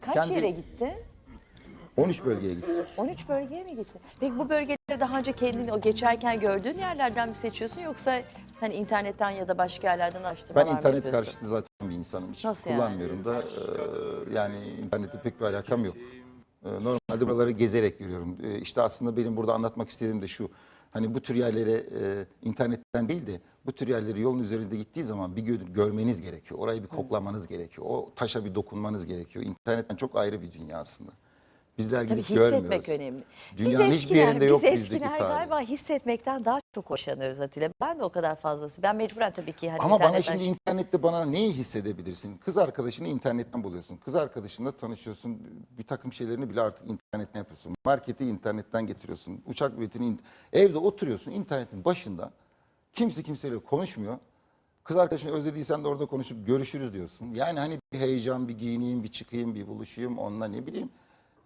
Kaç Kendi- yere gitti? 13 bölgeye gitti. 13 bölgeye mi gitti? Peki bu bölgeleri daha önce kendini o geçerken gördüğün yerlerden mi seçiyorsun yoksa hani internetten ya da başka yerlerden araştırmalar Ben mı internet yapıyorsun? karşıtı zaten bir insanım. Hiç Nasıl yani? kullanmıyorum da. e, yani internette pek bir alakam yok. E, normalde buraları gezerek görüyorum. E, işte aslında benim burada anlatmak istediğim de şu. Hani bu tür yerlere e, internetten değil de bu tür yerleri yolun üzerinde gittiği zaman bir gö- görmeniz gerekiyor. Orayı bir koklamanız gerekiyor. O taşa bir dokunmanız gerekiyor. İnternetten çok ayrı bir dünya aslında. Bizler Tabii gidip hissetmek görmüyoruz. önemli. Dünyanın biz hiçbir eskiler, yerinde yok biz bizdeki eskiler tarih. galiba hissetmekten daha çok hoşlanırız Atilla. Ben de o kadar fazlası. Ben mecburen tabii ki hani Ama bana şimdi internette bana neyi hissedebilirsin? Kız arkadaşını internetten buluyorsun. Kız arkadaşınla tanışıyorsun. Bir takım şeylerini bile artık internetten yapıyorsun. Marketi internetten getiriyorsun. Uçak biletini in- evde oturuyorsun internetin başında. Kimse kimseyle konuşmuyor. Kız arkadaşını özlediysen de orada konuşup görüşürüz diyorsun. Yani hani bir heyecan, bir giyineyim, bir çıkayım, bir buluşayım onunla ne bileyim.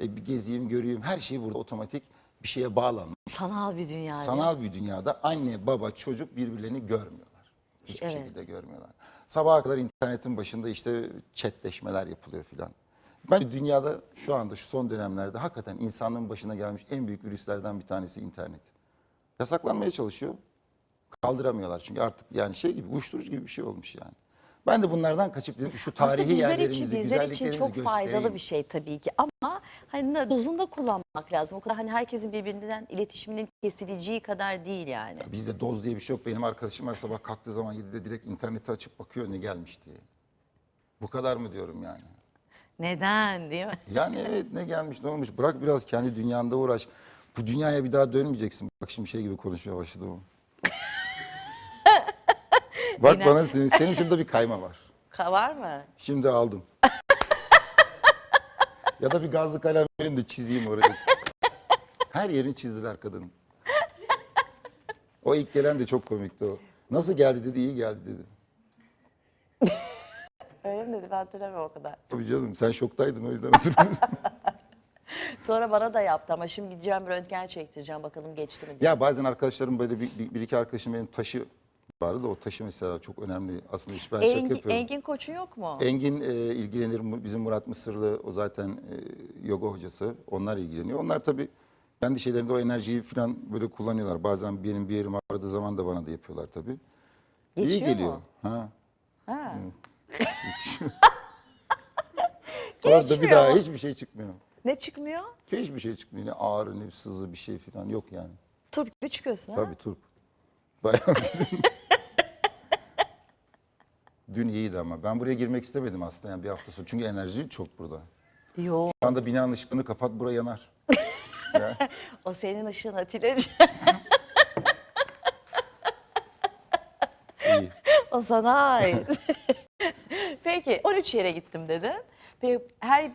e, bir gezeyim, göreyim. Her şey burada otomatik bir şeye bağlanmış. sanal bir dünya. Sanal bir dünyada anne, baba, çocuk birbirlerini görmüyorlar. Hiçbir Evet. şekilde görmüyorlar. Sabaha kadar internetin başında işte chatleşmeler yapılıyor filan. Ben dünyada şu anda şu son dönemlerde hakikaten insanlığın başına gelmiş en büyük virüslerden bir tanesi internet. Yasaklanmaya çalışıyor. Kaldıramıyorlar çünkü artık yani şey gibi uyuşturucu gibi bir şey olmuş yani. Ben de bunlardan kaçıp dedim ki şu Aslında tarihi bizler yerlerimizi, için, bizler için çok göstereyim. faydalı bir şey tabii ki ama hani dozunda kullanmak lazım. O kadar hani herkesin birbirinden iletişiminin kesileceği kadar değil yani. Bizde doz diye bir şey yok. Benim arkadaşım var sabah kalktığı zaman 7'de direkt interneti açıp bakıyor ne gelmiş diye. Bu kadar mı diyorum yani. Neden değil mi? Yani evet ne gelmiş ne olmuş bırak biraz kendi dünyanda uğraş. Bu dünyaya bir daha dönmeyeceksin. Bak şimdi şey gibi konuşmaya başladım. Bak Yine- bana senin, senin şurada bir kayma var. Ka- Var mı? Şimdi aldım. ya da bir gazlı kalem verin de çizeyim oraya. Her yerini çizdiler kadının. O ilk gelen de çok komikti o. Nasıl geldi dedi, iyi geldi dedi. Öyle mi dedi ben hatırlamıyorum o kadar. Tabii canım sen şoktaydın o yüzden hatırlıyorsun. Sonra bana da yaptı ama şimdi gideceğim röntgen çektireceğim bakalım geçti mi diye. ya bazen arkadaşlarım böyle bir, bir, bir iki arkadaşım benim taşı vardı da o taşı mesela çok önemli. Aslında hiç ben şaka Engin, yapıyorum. Engin Koç'un yok mu? Engin e, ilgilenir. Bizim Murat Mısırlı o zaten e, yoga hocası. Onlar ilgileniyor. Onlar tabii kendi şeylerinde o enerjiyi falan böyle kullanıyorlar. Bazen benim bir yerim ağrıdığı zaman da bana da yapıyorlar tabii. İyi Geçiyor geliyor. mu? Ha. Ha. Orada bir daha hiçbir şey çıkmıyor. Ne çıkmıyor? Hiçbir şey çıkmıyor. Ne ağrı ne bir sızı bir şey falan yok yani. Turp gibi çıkıyorsun ha? Tabii turp. Bayağı. Dün iyiydi ama. Ben buraya girmek istemedim aslında yani bir hafta sonra. Çünkü enerji çok burada. Yok. Şu anda binanın ışıklarını kapat buraya yanar. ya. O senin ışığın Atilla'cığım. İyi. o sana ait. Peki 13 yere gittim dedi. Peki her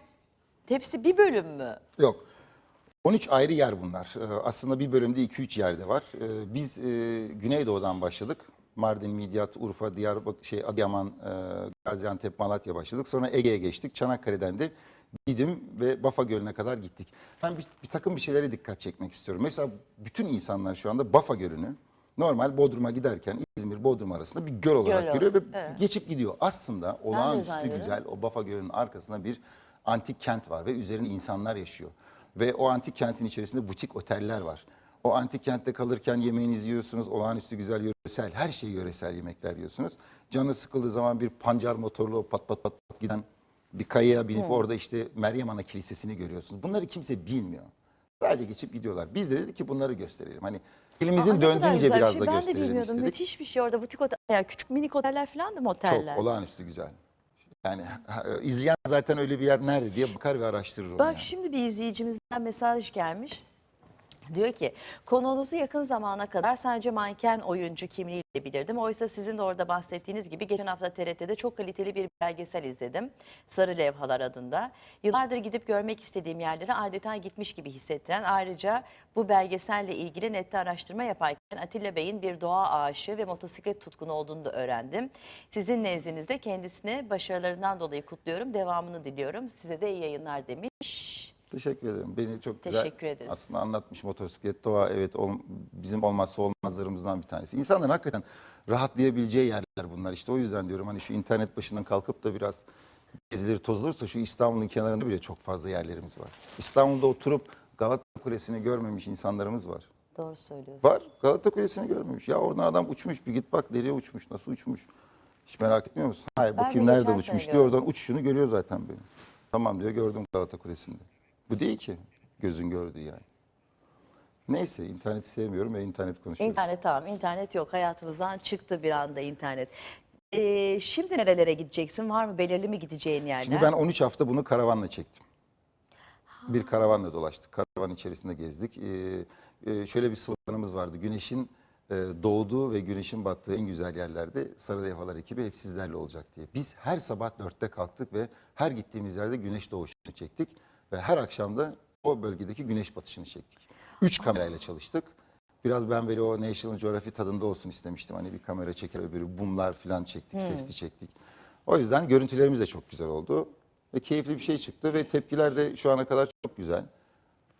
hepsi bir bölüm mü? Yok. 13 ayrı yer bunlar. Ee, Aslında bir bölümde 2-3 yerde var. Ee, Biz e, Güneydoğu'dan başladık. Mardin, Midyat, Urfa, Diyarbakır, şey, Adıyaman, e, Gaziantep, Malatya başladık. Sonra Ege'ye geçtik. Çanakkale'den de Didim ve Bafa Gölü'ne kadar gittik. Ben bir, bir takım bir şeylere dikkat çekmek istiyorum. Mesela bütün insanlar şu anda Bafa Gölü'nü normal Bodrum'a giderken İzmir Bodrum arasında bir göl olarak Göl görüyor ve evet. geçip gidiyor. Aslında olağanüstü güzel o Bafa Gölü'nün arkasında bir antik kent var ve üzerinde insanlar yaşıyor. Ve o antik kentin içerisinde butik oteller var. O antik kentte kalırken yemeğinizi yiyorsunuz, olağanüstü güzel yöresel, her şey yöresel yemekler yiyorsunuz. Canı sıkıldığı zaman bir pancar motorlu pat pat pat pat giden bir kayaya binip orada işte Meryem Ana Kilisesi'ni görüyorsunuz. Bunları kimse bilmiyor. Sadece geçip gidiyorlar. Biz de dedik ki bunları gösterelim. Hani elimizin Aa, döndüğünce biraz şey. da Ben de bilmiyordum. istedik. Müthiş bir şey orada butik otel, yani küçük minik oteller falan da mı oteller? Çok olağanüstü güzel. Yani izleyen zaten öyle bir yer nerede diye bakar ve araştırır onu. Bak yani. şimdi bir izleyicimizden mesaj gelmiş. Diyor ki konuğunuzu yakın zamana kadar sadece manken oyuncu kimliğiyle bilirdim. Oysa sizin de orada bahsettiğiniz gibi geçen hafta TRT'de çok kaliteli bir belgesel izledim. Sarı Levhalar adında. Yıllardır gidip görmek istediğim yerlere adeta gitmiş gibi hissettiren ayrıca bu belgeselle ilgili nette araştırma yaparken Atilla Bey'in bir doğa aşığı ve motosiklet tutkunu olduğunu da öğrendim. Sizin nezdinizde kendisine başarılarından dolayı kutluyorum. Devamını diliyorum. Size de iyi yayınlar demiş. Teşekkür ederim. Beni çok güzel Teşekkür ederiz. aslında anlatmış motosiklet doğa evet ol- bizim olmazsa olmazlarımızdan bir tanesi. İnsanların hakikaten rahatlayabileceği yerler bunlar. İşte o yüzden diyorum hani şu internet başından kalkıp da biraz gezilir tozulursa şu İstanbul'un kenarında bile çok fazla yerlerimiz var. İstanbul'da oturup Galata Kulesi'ni görmemiş insanlarımız var. Doğru söylüyorsun. Var. Galata Kulesi'ni görmemiş. Ya oradan adam uçmuş bir git bak nereye uçmuş, nasıl uçmuş. Hiç merak etmiyor musun? Hayır Ben de bakayım nerede geçen uçmuş diyor. gördüm. Oradan uçuşunu görüyor zaten benim. Tamam diyor gördüm Galata Kulesi'nde. Bu değil ki gözün gördüğü yani. Neyse interneti sevmiyorum ve internet konuşuyorum. İnternet tamam. internet yok. Hayatımızdan çıktı bir anda internet. Ee, şimdi nerelere gideceksin? Var mı belirli mi gideceğin yerler? Şimdi ben 13 hafta bunu karavanla çektim. Bir karavanla dolaştık. Karavan içerisinde gezdik. Ee, e, şöyle bir sloganımız vardı. Güneşin e, doğduğu ve güneşin battığı en güzel yerlerde Sarı Levhalar ekibi hep sizlerle olacak diye. Biz her sabah dörtte kalktık ve her gittiğimiz yerde güneş doğuşunu çektik. Ve her akşam da o bölgedeki güneş batışını çektik. Üç kamerayla çalıştık. Biraz ben böyle o National Geographic tadında olsun istemiştim. Hani bir kamera çeker öbürü bumlar falan çektik, sesli çektik. O yüzden görüntülerimiz de çok güzel oldu. Ve keyifli bir şey çıktı ve tepkiler de şu ana kadar çok güzel.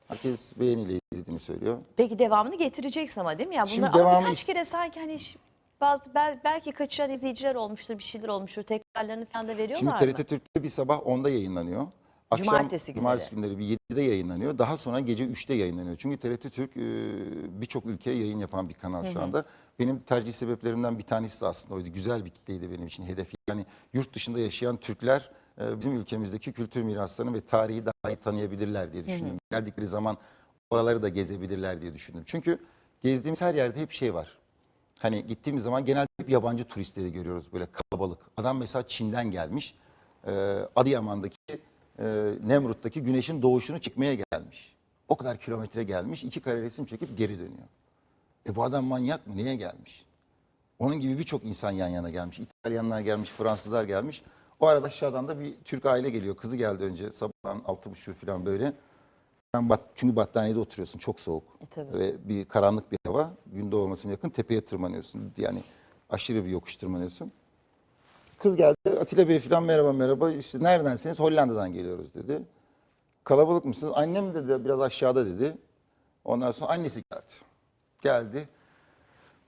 Herkes beğeniyle izlediğini söylüyor. Peki devamını getireceksin ama değil mi? Ya bunlar, Şimdi devamı birkaç kere sanki hani bazı bel- belki kaçıran izleyiciler olmuştur, bir şeyler olmuştur. Tekrarlarını falan da Şimdi veriyorlar mı? TRT Türk'te bir sabah 10'da yayınlanıyor. Cumartesi günleri. Cumartesi günleri bir 7'de yayınlanıyor. Daha sonra gece 3'te yayınlanıyor. Çünkü TRT Türk e, birçok ülkeye yayın yapan bir kanal şu anda. Benim tercih sebeplerimden bir tanesi de aslında oydu. Güzel bir kitleydi benim için hedef. Yani yurt dışında yaşayan Türkler e, bizim ülkemizdeki kültür miraslarını ve tarihi daha iyi tanıyabilirler diye düşündüm. Geldikleri zaman oraları da gezebilirler diye düşündüm. Çünkü gezdiğimiz her yerde hep şey var. Hani gittiğimiz zaman genelde hep yabancı turistleri görüyoruz böyle kalabalık. Adam mesela Çin'den gelmiş. E, Adıyaman'daki, e, Nemrut'taki güneşin doğuşunu çekmeye gelmiş. O kadar kilometre gelmiş, iki kare resim çekip geri dönüyor. E bu adam manyak mı? Niye gelmiş? Onun gibi birçok insan yan yana gelmiş. İtalyanlar gelmiş, Fransızlar gelmiş. O arada aşağıdan da bir Türk aile geliyor. Kızı geldi önce sabahın altı buçuğu falan böyle. Ben bat, çünkü battaniyede oturuyorsun çok soğuk. E, tabii. Ve bir karanlık bir hava. Gün doğmasına yakın tepeye tırmanıyorsun. Yani aşırı bir yokuş tırmanıyorsun. Kız geldi Atilla Bey falan merhaba merhaba. İşte neredensiniz? Hollanda'dan geliyoruz dedi. Kalabalık mısınız? Annem dedi biraz aşağıda dedi. Ondan sonra annesi geldi. Geldi.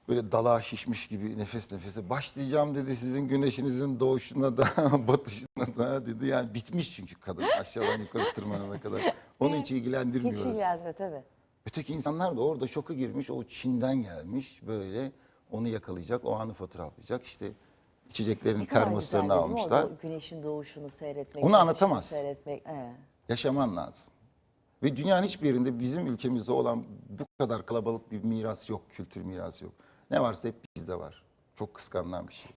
Böyle dalağa şişmiş gibi nefes nefese başlayacağım dedi sizin güneşinizin doğuşuna da batışına da dedi. Yani bitmiş çünkü kadın aşağıdan yukarı tırmanana kadar. Onu hiç ilgilendirmiyoruz. Hiç ilgilenmiyor tabii. Öteki insanlar da orada şoka girmiş. O Çin'den gelmiş böyle onu yakalayacak, o anı fotoğraflayacak. İşte içeceklerin termoslarını almışlar. O güneşin doğuşunu seyretmek. Onu anlatamazsın. Seyretmek. Evet. Yaşaman lazım. Ve dünyanın hiçbir yerinde bizim ülkemizde olan bu kadar kalabalık bir miras yok, kültür mirası yok. Ne varsa hep bizde var. Çok kıskanılan bir şey.